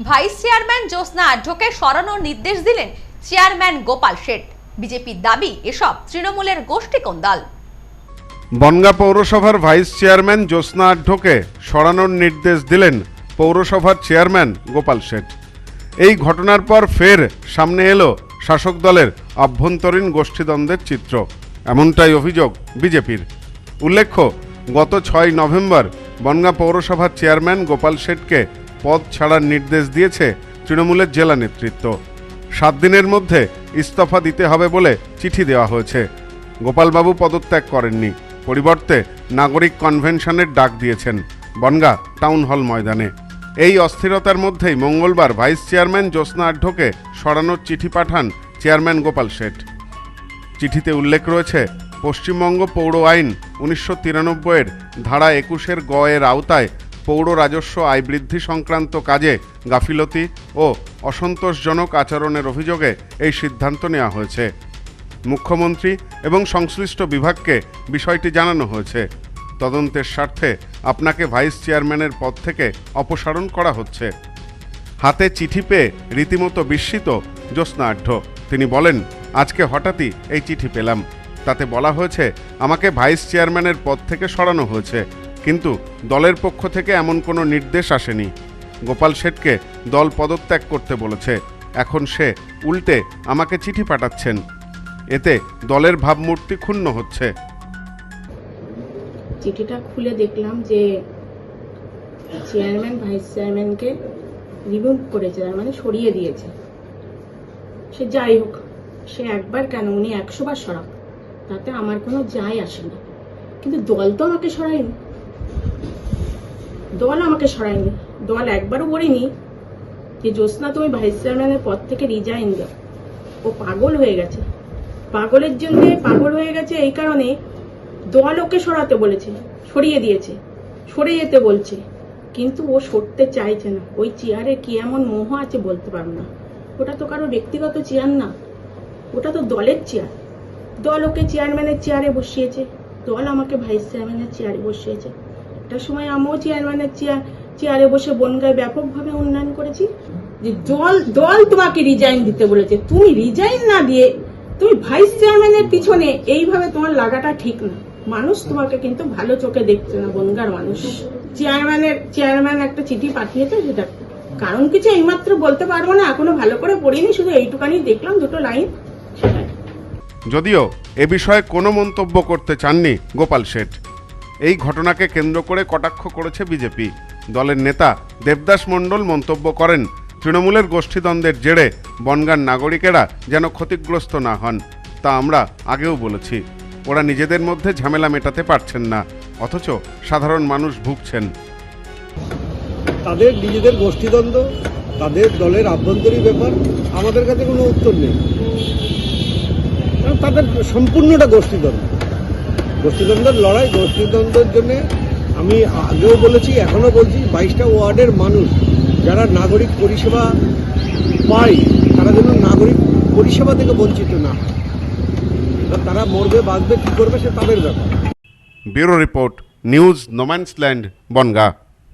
Vice chairman জ্যোৎস্না আঢ্যকে সরানোর নির্দেশ দিলেন চেয়ারম্যান গোপাল শেঠ। বিজেপির দাবি, এসব তৃণমূলের গোষ্ঠী কোন্দাল বনগা পৌরসভার ভাইস চেয়ারম্যান জ্যোৎস্না আঢ্যকে সরানোর নির্দেশ দিলেন পৌরসভার চেয়ারম্যান গোপাল শেঠ। এই ঘটনার পর ফের সামনে এলো শাসক দলের আভ্যন্তরীণ গোষ্ঠীদ্বন্দ্বের চিত্র। এমনটাই অভিযোগ বিজেপির। উল্লেখ্য, গত ছয় নভেম্বর বনগা পৌরসভার চেয়ারম্যান গোপাল শেঠকে পদ ছাড়ার নির্দেশ দিয়েছে তৃণমূলের জেলা নেতৃত্ব। সাত দিনের মধ্যে ইস্তফা দিতে হবে বলে চিঠি দেওয়া হয়েছে। গোপালবাবু পদত্যাগ করেননি। পরিবর্তে নাগরিক কনভেনশনের ডাক দিয়েছেন বনগা টাউন হল ময়দানে। এই অস্থিরতার মধ্যেই মঙ্গলবার ভাইস চেয়ারম্যান জ্যোৎস্না আঢ্যকে সরানোর চিঠি পাঠান চেয়ারম্যান গোপাল শেঠ। চিঠিতে উল্লেখ রয়েছে, পশ্চিমবঙ্গ পৌর আইন উনিশশো তিরানব্বইয়ের ধারা একুশের গ এর আওতায় পৌর রাজস্ব আয় বৃদ্ধি সংক্রান্ত কাজে গাফিলতি ও অসন্তোষজনক আচরণের অভিযোগে এই সিদ্ধান্ত নেওয়া হয়েছে। মুখ্যমন্ত্রী এবং সংশ্লিষ্ট বিভাগকে বিষয়টি জানানো হয়েছে। তদন্তের স্বার্থে আপনাকে ভাইস চেয়ারম্যানের পদ থেকে অপসারণ করা হচ্ছে। হাতে চিঠি পেয়ে রীতিমতো বিস্মিত জ্যোৎস্না আঢ্য। তিনি বলেন, আজকে হঠাৎই এই চিঠি পেলাম। তাতে বলা হয়েছে, আমাকে ভাইস চেয়ারম্যানের পদ থেকে সরানো হয়েছে। কিন্তু দলের পক্ষ থেকে এমন কোনো নির্দেশ আসেনি। গোপাল শেঠকে দল পদত্যাগ করতে বলেছে। এখন সে উল্টে আমাকে চিঠি পাঠাচ্ছেন। এতে দলের ভাবমূর্তি ক্ষুণ্ণ হচ্ছে। চিঠিটা খুলে দেখলাম যে চেয়ারম্যান, ভাইস চেয়ারম্যানকে রিমুভ করেছে, তার মানে সরিয়ে দিয়েছে। সে যাই হোক, সে একবার কেন উনি একশো বার সরাক, তাতে আমার কোনো যায় আসে না। কিন্তু দল তো আমাকে সরায়নি। দল আমাকে সরায়নি। দল একবারও বলিনি যে, জ্যোৎস্না, তুমি ভাইস চেয়ারম্যানের পদ থেকে রিজাইন দাও ও পাগল হয়ে গেছে। পাগলের জন্য পাগল হয়ে গেছে এই কারণে দল ওকে সরাতে বলেছে, সরিয়ে দিয়েছে, সরে যেতে বলছে। কিন্তু ও সরতে চাইছে না। ওই চেয়ারে কি এমন মোহ আছে বলতে পারব না। ওটা তো কারও ব্যক্তিগত চেয়ার না। ওটা তো দলের চেয়ার। দল ওকে চেয়ারম্যানের চেয়ারে বসিয়েছে। দল আমাকে ভাইস চেয়ারম্যানের চেয়ারে বসিয়েছে। একটা সময় আমিও চেয়ারম্যানের চেয়ার চেয়ারে বসে বনগায় ব্যাপকভাবে উন্নয়ন করেছি। যে দল দল তোমাকে রিজাইন দিতে বলেছে তুমি রিজাইন না দিয়ে তুমি ভাইস চেয়ারম্যানের পিছনে এইভাবে তোমার লাগাটা ঠিক না। মানুষ তোমাকে কিন্তু ভালো চোখে দেখছে না বনগার মানুষ। চেয়ারম্যানের চেয়ারম্যান একটা চিঠি পাঠিয়েছে সেটা কারণ কিছু এইমাত্র বলতে পারব না এখনও ভালো করে পড়িনি শুধু এইটুকানি দেখলাম দুটো লাইন সেটাই যদিও এ বিষয়ে কোনো মন্তব্য করতে চাননি গোপাল শেঠ। এই ঘটনাকে কেন্দ্র করে কটাক্ষ করেছে বিজেপি। দলের নেতা দেবদাস মণ্ডল মন্তব্য করেন, তৃণমূলের গোষ্ঠীদ্বন্দ্বের জেরে বনগার নাগরিকেরা যেন ক্ষতিগ্রস্ত না হন। তা আমরা আগেও বলেছি। ওরা নিজেদের মধ্যে ঝামেলা মেটাতে পারছেন না, অথচ সাধারণ মানুষ ভুগছেন। তাদের নিজেদের গোষ্ঠীদ্বন্দ্ব, তাদের দলের আভ্যন্তরীণ ব্যাপার, আমাদের কাছে কোনো উত্তর নেই। তাদের সম্পূর্ণটা গোষ্ঠীদ্বন্দ্ব। গোষ্ঠীদ্বন্দ্বের লড়াই, গোষ্ঠীদ্বন্দ্বের জন্যে আমি আগেও বলেছি, এখনও বলছি, বাইশটা ওয়ার্ডের মানুষ যারা নাগরিক পরিষেবা পায়, তারা যেন নাগরিক পরিষেবা থেকে বঞ্চিত না হয়। তারা মরবে, বাঁচবে, কী করবে, সে তাদের ব্যাপার। Bureau report, news, no man's land, Bongaon.